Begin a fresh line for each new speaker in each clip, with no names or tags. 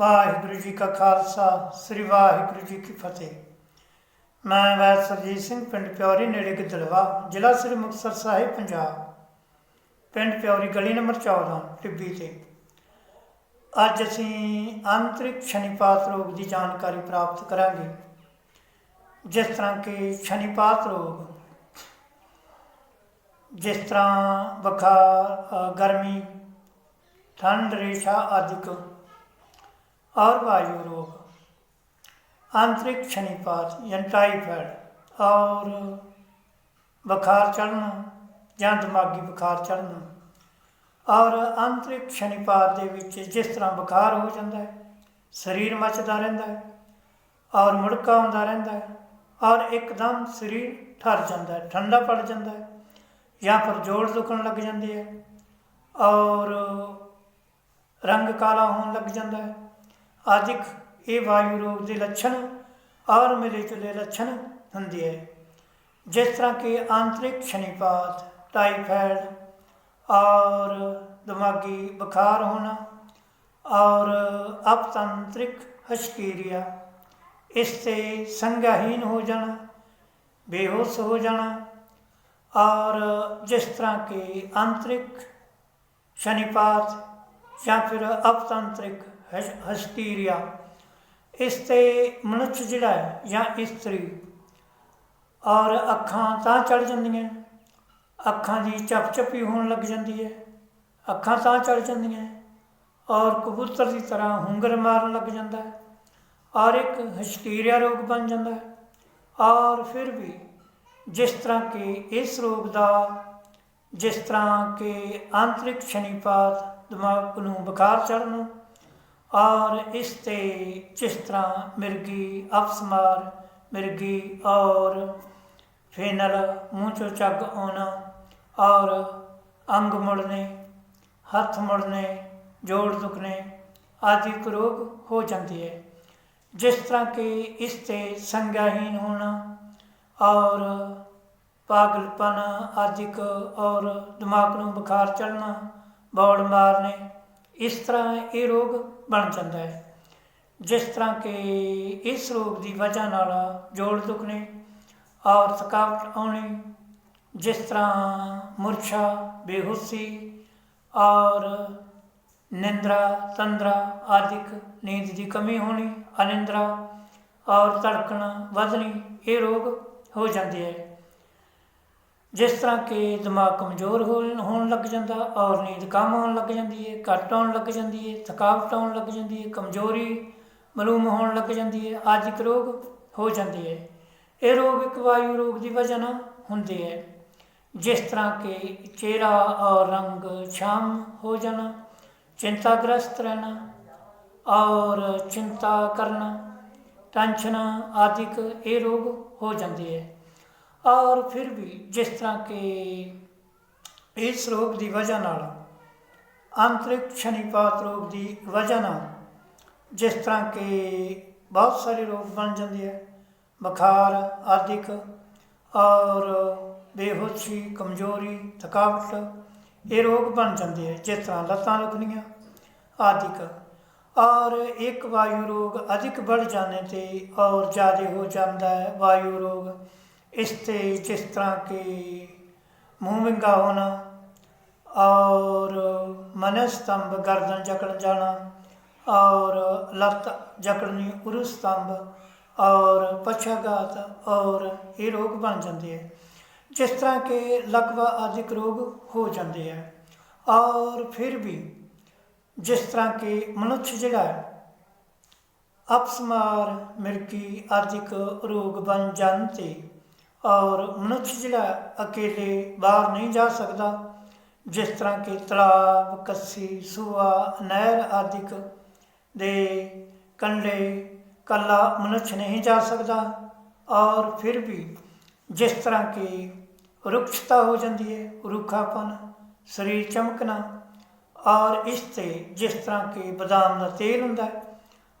ਵਾਹਿਗੁਰੂ ਜੀ ਕਾ ਖਾਲਸਾ, ਸ੍ਰੀ ਵਾਹਿਗੁਰੂ ਜੀ ਕੀ ਫਤਿਹ। ਮੈਂ ਵੈਦ ਸਰਜੀਤ ਸਿੰਘ, ਪਿੰਡ ਪਿਉਰੀ ਨੇੜੇ ਗਿੱਦੜਵਾ, ਜ਼ਿਲ੍ਹਾ ਸ੍ਰੀ ਮੁਕਤਸਰ ਸਾਹਿਬ, ਪੰਜਾਬ। ਪਿੰਡ ਪਿਉਰੀ ਗਲੀ ਨੰਬਰ 14 ਟਿੱਬੀ ਤੇ। ਅੱਜ ਅਸੀਂ ਆਂਤਰਿਕ ਸ਼ਨੀਪਾਤ ਰੋਗ ਦੀ ਜਾਣਕਾਰੀ ਪ੍ਰਾਪਤ ਕਰਾਂਗੇ, ਜਿਸ ਤਰ੍ਹਾਂ ਕਿ ਸ਼ਨੀਪਾਤ ਰੋਗ, ਜਿਸ ਤਰ੍ਹਾਂ ਬੁਖਾਰ ਗਰਮੀ, ਠੰਡ ਰੇਸ਼ਾ ਆਦਿਕ और वायु रोग आंतरिक शनिपात या टाइफाइड और बुखार चढ़ना ਜਾਂ ਦਿਮਾਗੀ ਬੁਖਾਰ ਚੜ੍ਹਨਾ ਔਰ ਆਂਤਰਿਕ ਸ਼ਨੀਪਾਤ ਦੇ ਵਿੱਚ ਜਿਸ ਤਰ੍ਹਾਂ ਬੁਖਾਰ ਹੋ ਜਾਂਦਾ ਹੈ ਸਰੀਰ ਮੱਚਦਾ ਰਹਿੰਦਾ ਹੈ ਔਰ ਮੁੜਕਾ ਆਉਂਦਾ ਰਹਿੰਦਾ ਹੈ ਔਰ ਇੱਕਦਮ ਸਰੀਰ ਠਰ ਜਾਂਦਾ ਹੈ ਠੰਡਾ ਪੜ ਜਾਂਦਾ ਹੈ ਜਾਂ ਫਿਰ ਜੋੜ ਦੁਖਣ ਲੱਗ ਜਾਂਦੇ ਹੈ ਔਰ ਰੰਗ ਕਾਲਾ ਹੋਣ ਲੱਗ ਜਾਂਦਾ ਹੈ ਆਦਿਕ ਇਹ ਵਾਯੂ ਰੋਗ ਦੇ ਲੱਛਣ ਔਰ ਮਿਲੇ ਜੁਲੇ ਲੱਛਣ ਹੁੰਦੇ ਹੈ ਜਿਸ ਤਰ੍ਹਾਂ ਕਿ ਆਂਤਰਿਕ ਸ਼ਨੀਪਾਤ, ਟਾਈਫਾਇਡ ਔਰ ਦਿਮਾਗੀ ਬੁਖਾਰ ਹੋਣਾ ਔਰ ਅਪਤੰਤਰਿਕ ਹਸ਼ਕੀਰੀਆ, ਇਸ ਤੇ ਸੰਗਾਹੀਨ ਹੋ ਜਾਣਾ, ਬੇਹੋਸ਼ ਹੋ ਜਾਣਾ ਔਰ ਜਿਸ ਤਰ੍ਹਾਂ ਕਿ ਆਂਤਰਿਕ ਸ਼ਨੀਪਾਤ ਜਾਂ ਫਿਰ ਅਪਤੰਤਰਿਕ ਹਸ਼- ਹਸਤੀਰੀਆ। ਇਸ ਤੇ ਮਨੁੱਖ ਜਿਹੜਾ ਹੈ ਜਾਂ ਇਸਤਰੀ, ਔਰ ਅੱਖਾਂ ਤਾਂ ਚੜ ਜਾਂਦੀਆਂ, ਅੱਖਾਂ ਦੀ ਚਪਚਪੀ ਹੋਣ ਲੱਗ ਜਾਂਦੀ ਹੈ, ਅੱਖਾਂ ਤਾਂ ਚੜ ਜਾਂਦੀਆਂ, ਔਰ ਕਬੂਤਰ ਦੀ ਤਰ੍ਹਾਂ ਹੁੰਗਰ ਮਾਰਨ ਲੱਗ ਜਾਂਦਾ ਹੈ, ਔਰ ਇੱਕ ਹਸਤੀਰੀਆ ਰੋਗ ਬਣ ਜਾਂਦਾ ਹੈ, ਔਰ ਫਿਰ ਵੀ ਜਿਸ ਤਰ੍ਹਾਂ ਕਿ ਇਸ ਰੋਗ ਦਾ, ਜਿਸ ਤਰ੍ਹਾਂ ਕਿ ਆਂਤਰਿਕ ਸ਼ਨੀਪਾਤ ਦਿਮਾਗ ਨੂੰ ਬੁਖਾਰ ਚੜ੍ਹਨ ਔਰ ਇਸ ਤੇ ਜਿਸ ਤਰ੍ਹਾਂ ਮਿਰਗੀ ਅਪਸਮਾਰ ਮਿਰਗੀ ਔਰ ਫੇਨਲ ਮੂੰਹ ਚੋਂ ਚੱਗ ਆਉਣਾ, ਔਰ ਅੰਗ ਮੁੜਨੇ, ਹੱਥ ਮੁੜਨੇ, ਜੋੜ ਦੁਖਣੇ ਆਦਿ ਕੁ ਰੋਗ ਹੋ ਜਾਂਦੇ ਹੈ ਜਿਸ ਤਰ੍ਹਾਂ ਕਿ ਇਸ ਤੇ ਸੰਗਾਹੀਨ ਹੋਣਾ ਔਰ ਪਾਗਲਪਨ ਆਦਿਕ ਔਰ ਦਿਮਾਗ ਨੂੰ ਬੁਖਾਰ ਚੜ੍ਹਨਾ, ਬੌੜ ਮਾਰਨੇ ਇਸ ਤਰ੍ਹਾਂ ਇਹ ਰੋਗ ਬਣ ਜਾਂਦਾ ਹੈ। ਜਿਸ ਤਰ੍ਹਾਂ ਕਿ ਇਸ ਰੋਗ ਦੀ ਵਜ੍ਹਾ ਨਾਲ ਜੋੜ ਦੁਖਣੇ ਔਰ ਥਕਾਵਟ ਆਉਣੀ, ਜਿਸ ਤਰ੍ਹਾਂ ਮੁਰਛਾ, ਬੇਹੋਸ਼ੀ ਔਰ ਨਿੰਦਰਾ, ਤੰਦਰਾ ਆਦਿਕ ਨੀਂਦ ਦੀ ਕਮੀ ਹੋਣੀ, ਅਨਿੰਦਰਾ ਔਰ ਧੜਕਣ ਵਧਣੀ, ਇਹ ਰੋਗ ਹੋ ਜਾਂਦੇ ਹੈ। ਜਿਸ ਤਰ੍ਹਾਂ ਕਿ ਦਿਮਾਗ ਕਮਜ਼ੋਰ ਹੋ- ਹੋਣ ਲੱਗ ਜਾਂਦਾ ਔਰ ਨੀਂਦ ਕਮ ਹੋਣ ਲੱਗ ਜਾਂਦੀ ਹੈ ਘੱਟ ਆਉਣ ਲੱਗ ਜਾਂਦੀ ਹੈ ਥਕਾਵਟ ਆਉਣ ਲੱਗ ਜਾਂਦੀ ਹੈ ਕਮਜ਼ੋਰੀ ਮਲੂਮ ਹੋਣ ਲੱਗ ਜਾਂਦੀ ਹੈ ਆਦਿਕ ਰੋਗ ਹੋ ਜਾਂਦੇ ਹੈ ਇਹ ਰੋਗ ਇੱਕ ਵਾਯੂ ਰੋਗ ਦੀ ਵਜ੍ਹਾ ਨਾਲ ਹੁੰਦੇ ਹੈ ਜਿਸ ਤਰ੍ਹਾਂ ਕਿ ਚਿਹਰਾ ਔਰ ਰੰਗ ਸ਼ਾਮ ਹੋ ਜਾਣਾ, ਚਿੰਤਾਗ੍ਰਸਤ ਰਹਿਣਾ ਔਰ ਚਿੰਤਾ ਕਰਨਾ, ਟੈਨਸ਼ਨ ਆਦਿਕ ਇਹ ਰੋਗ ਹੋ ਜਾਂਦੇ ਹੈ ਔਰ ਫਿਰ ਵੀ ਜਿਸ ਤਰ੍ਹਾਂ ਕਿ ਇਸ ਰੋਗ ਦੀ ਵਜ੍ਹਾ ਨਾਲ ਆਂਤਰਿਕ ਸ਼ਨੀਪਾਤ ਰੋਗ ਦੀ ਵਜ੍ਹਾ ਨਾਲ ਜਿਸ ਤਰ੍ਹਾਂ ਕਿ ਬਹੁਤ ਸਾਰੇ ਰੋਗ ਬਣ ਜਾਂਦੇ ਆ ਬੁਖਾਰ ਆਦਿਕ ਔਰ ਬੇਹੋਸ਼ੀ ਕਮਜ਼ੋਰੀ ਥਕਾਵਟ ਇਹ ਰੋਗ ਬਣ ਜਾਂਦੇ ਆ ਜਿਸ ਤਰ੍ਹਾਂ ਲੱਤਾਂ ਦੁਖਣੀਆਂ ਆਦਿਕ ਔਰ ਇੱਕ ਵਾਯੂ ਰੋਗ ਅਧਿਕ बढ़ जाने ਤੇ ਔਰ ਜ਼ਿਆਦਾ ਹੋ ਜਾਂਦਾ ਹੈ ਵਾਯੂ ਰੋਗ ਇਸ ਤੇ ਜਿਸ ਤਰ੍ਹਾਂ ਕਿ ਮੂੰਹ ਵਿੰਗਾ ਹੋਣਾ ਔਰ ਮਨਸਤੰਭ ਗਰਦਨ ਜਕੜ ਜਾਣਾ ਔਰ ਲੱਤ ਜਕੜਨੀ ਉਰੂ ਸਤੰਭ ਔਰ ਪਛਾਗਾਤ ਔਰ ਇਹ ਰੋਗ ਬਣ ਜਾਂਦੇ ਹੈ ਜਿਸ ਤਰ੍ਹਾਂ ਕਿ ਲਕਵਾ ਆਦਿਕ ਰੋਗ ਹੋ ਜਾਂਦੇ ਹੈ ਔਰ ਫਿਰ ਵੀ ਜਿਸ ਤਰ੍ਹਾਂ ਕਿ ਮਨੁੱਖ ਜਿਹੜਾ ਹੈ, ਅਪਸਮਾਰ, ਮਿਰਗੀ ਆਦਿਕ ਰੋਗ ਬਣ ਜਾਣ ਤੇ ਔਰ ਮਨੁੱਖ ਜਿਹੜਾ ਅਕੇਲੇ ਬਾਹਰ ਨਹੀਂ ਜਾ ਸਕਦਾ, ਜਿਸ ਤਰ੍ਹਾਂ ਕਿ ਤਲਾਬ, ਕੱਸੀ, ਸੂਆ, ਨਹਿਰ ਆਦਿਕ ਦੇ ਕੰਢੇ ਕੱਲਾ ਮਨੁੱਖ ਨਹੀਂ ਜਾ ਸਕਦਾ ਔਰ ਫਿਰ ਵੀ ਜਿਸ ਤਰ੍ਹਾਂ ਕਿ ਰੁੱਖਤਾ ਹੋ ਜਾਂਦੀ ਹੈ, ਰੁੱਖਾਪਨ, ਸਰੀਰ ਚਮਕਣਾ ਔਰ ਇਸ ਤੇ ਜਿਸ ਤਰ੍ਹਾਂ ਕਿ ਬਦਾਮ ਦਾ ਤੇਲ ਹੁੰਦਾ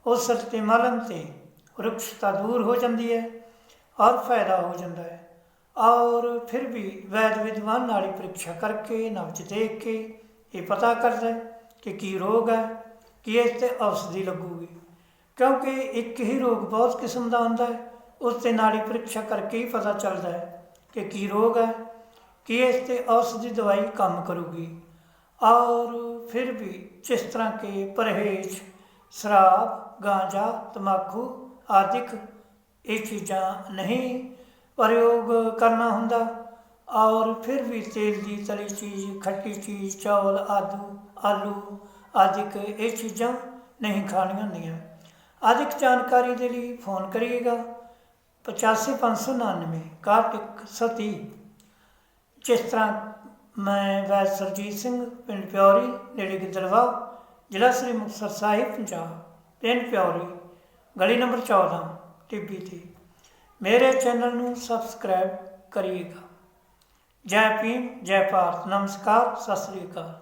ਉਸ ਤੇ ਮਲਣ ਤੇ ਰੁੱਖਤਾ ਦੂਰ ਹੋ ਜਾਂਦੀ ਹੈ। ਔਰ ਫਾਇਦਾ ਹੋ ਜਾਂਦਾ ਹੈ। ਔਰ ਫਿਰ ਵੀ ਵੈਦ ਵਿਦਵਾਨ ਨਾਲ ਹੀ ਪ੍ਰੀਖਿਆ ਕਰਕੇ, ਨਵਜ ਦੇਖ ਕੇ ਇਹ ਪਤਾ ਕਰਦਾ ਕਿ ਕੀ ਰੋਗ ਹੈ, ਕਿ ਇਸ ਤੇ ਔਸ਼ਧੀ ਲੱਗੂਗੀ। ਕਿਉਂਕਿ ਇੱਕ ਹੀ ਰੋਗ ਬਹੁਤ ਕਿਸਮ ਦਾ ਹੁੰਦਾ ਹੈ, ਉਸ ਤੇ ਨਾਲ ਹੀ ਪ੍ਰੀਖਿਆ ਕਰਕੇ ਹੀ ਪਤਾ ਚੱਲਦਾ ਹੈ ਕਿ ਕੀ ਰੋਗ ਹੈ, ਕਿ ਇਸ ਤੇ ਔਸ਼ਧੀ ਦਵਾਈ ਕੰਮ ਕਰੂਗੀ। ਔਰ ਫਿਰ ਵੀ ਜਿਸ ਤਰ੍ਹਾਂ ਕਿ ਪਰਹੇਜ਼, ਸ਼ਰਾਬ, ਗਾਂਜਾ, ਤਮਾਕੂ ਆਦਿਕ ਇਹ ਚੀਜ਼ਾਂ ਨਹੀਂ ਪ੍ਰਯੋਗ ਕਰਨਾ ਹੁੰਦਾ। ਔਰ ਫਿਰ ਵੀ ਤੇਲ ਦੀ ਤਲੀ ਚੀਜ਼, ਖੱਟੀ ਚੀਜ਼ ਚਾਵਲ ਆਦੂ, ਆਲੂ ਆਦਿਕ ਇਹ ਚੀਜ਼ਾਂ ਨਹੀਂ ਖਾਣੀਆਂ ਹੁੰਦੀਆਂ। ਆਦਿਕ ਜਾਣਕਾਰੀ ਦੇ ਲਈ ਫੋਨ ਕਰੀਏਗਾ। 85599 6130 ਜਿਸ ਤਰ੍ਹਾਂ ਮੈਂ ਵੈਦ ਸਰਜੀਤ ਸਿੰਘ, ਪਿੰਡ ਪਿਉਰੀ ਨੇੜੇ ਗਿੱਦੜਵਾ, ਜ਼ਿਲ੍ਹਾ ਸ੍ਰੀ ਮੁਕਤਸਰ ਸਾਹਿਬ, ਪੰਜਾਬ। ਪਿੰਡ ਪਿਉਰੀ ਗਲੀ ਨੰਬਰ 14 ਟਿੱਬੀ ਤੇ। ਮੇਰੇ ਚੈਨਲ ਨੂੰ ਸਬਸਕ੍ਰਾਈਬ ਕਰੀਏਗਾ। ਜੈ ਭੀਮ, ਜੈ ਭਾਰਤ। ਨਮਸਕਾਰ, ਸਤਿ ਸ੍ਰੀ ਅਕਾਲ।